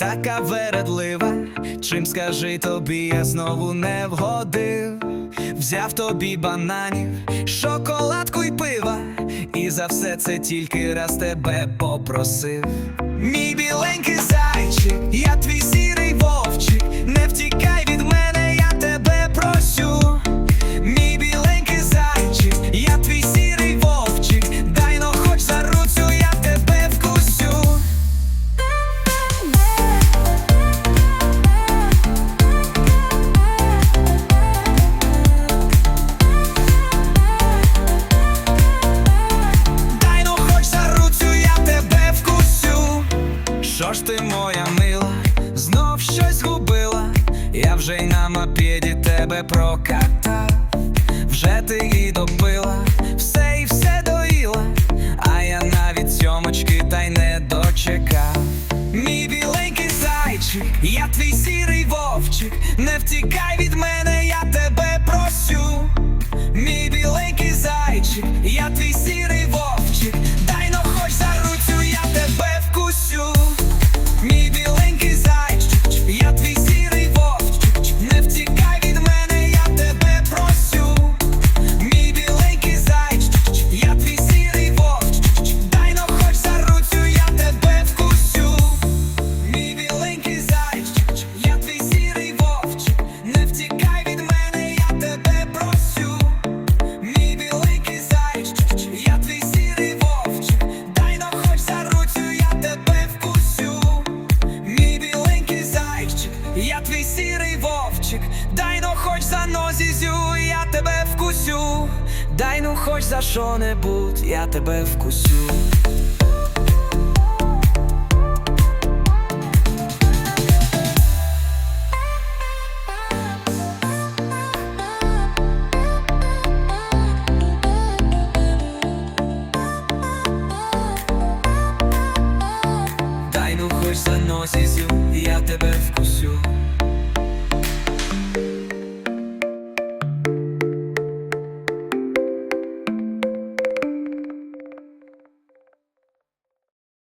така вередлива, чим скажи тобі, я знову не вгодив. Взяв тобі бананів, шоколадку й пива, і за все це тільки раз тебе попросив. Мій біленький зайчик Твоя мила, знов щось губила, я вже й на мопеді тебе прокатав, вже ти її добила, все і все доїла, а я навіть сьомочки та й не дочекав. Мій біленький зайчик, я твій сірий вовчик, не втікай від мене. Дай ну хоч за що небудь, я тебе вкусю. Дай ну хоч за носі я тебе вкусю.